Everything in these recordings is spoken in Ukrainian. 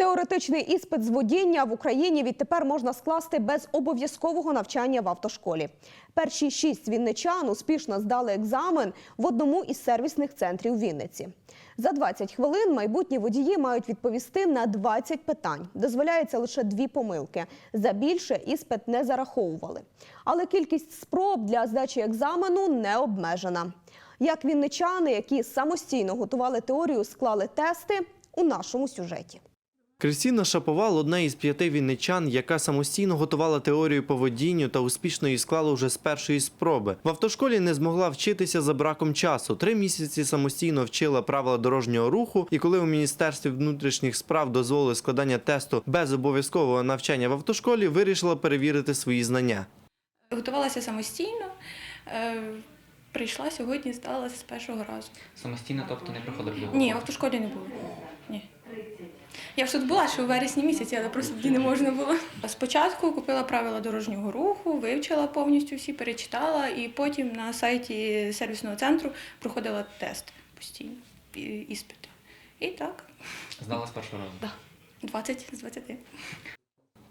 Теоретичний іспит з водіння в Україні відтепер можна скласти без обов'язкового навчання в автошколі. Перші шість вінничан успішно здали екзамен в одному із сервісних центрів Вінниці. За 20 хвилин майбутні водії мають відповісти на 20 питань. Дозволяється лише дві помилки. За більше іспит не зараховували. Але кількість спроб для здачі екзамену не обмежена. Як вінничани, які самостійно готували теорію, склали тести у нашому сюжеті. Кристина Шаповал одна із п'яти вінничан, яка самостійно готувала теорію по водінню та успішно її склала вже з першої спроби. В автошколі не змогла вчитися за браком часу. Три місяці самостійно вчила правила дорожнього руху, і коли у міністерстві внутрішніх справ дозволили складання тесту без обов'язкового навчання в автошколі, вирішила перевірити свої знання. Готувалася самостійно. е, Прийшла сьогодні, здалася з першого разу. Самостійно, тобто не проходив його? Ні, в автошколі не було. Я ж тут була ще у вересні місяці, але просто тоді не можна було. Спочатку купила правила дорожнього руху, вивчила повністю всі, перечитала, і потім на сайті сервісного центру проходила тест постійно, іспити. І так, Знала з першого разу. да, 20 з 20.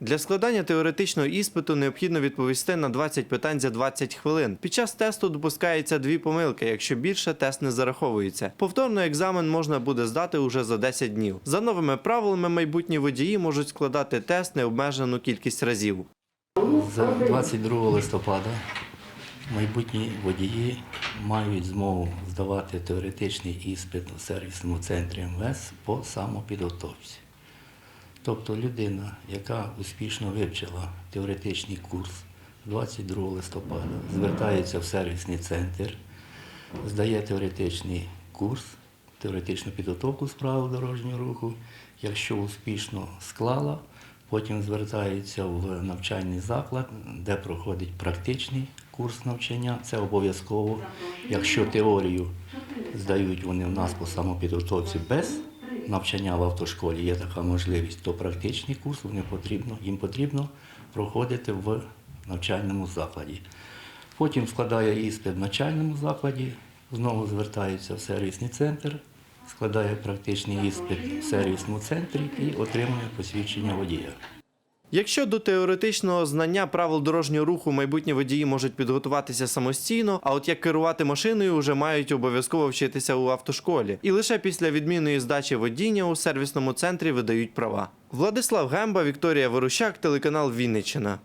Для складання теоретичного іспиту необхідно відповісти на 20 питань за 20 хвилин. Під час тесту допускається дві помилки. Якщо більше, тест не зараховується. Повторно екзамен можна буде здати уже за 10 днів. За новими правилами, майбутні водії можуть складати тест необмежену кількість разів. З 22 листопада майбутні водії мають змогу здавати теоретичний іспит у сервісному центрі МВС по самопідготовці. Тобто людина, яка успішно вивчила теоретичний курс 22 листопада, звертається в сервісний центр, здає теоретичний курс, теоретичну підготовку з правил дорожнього руху. Якщо успішно склала, потім звертається в навчальний заклад, де проходить практичний курс навчання. Це обов'язково. Якщо теорію здають вони в нас по самопідготовці без навчання в автошколі, є така можливість, то практичний курс вони потрібно, їм потрібно проходити в навчальному закладі. Потім складає іспит в навчальному закладі, знову звертається в сервісний центр, складає практичний іспит в сервісному центрі і отримує посвідчення водія. Якщо до теоретичного знання правил дорожнього руху майбутні водії можуть підготуватися самостійно, а от як керувати машиною вже мають обов'язково вчитися у автошколі. І лише після відмінної здачі водіння у сервісному центрі видають права. Владислав Гемба, Вікторія Ворущак, телеканал Вінниччина.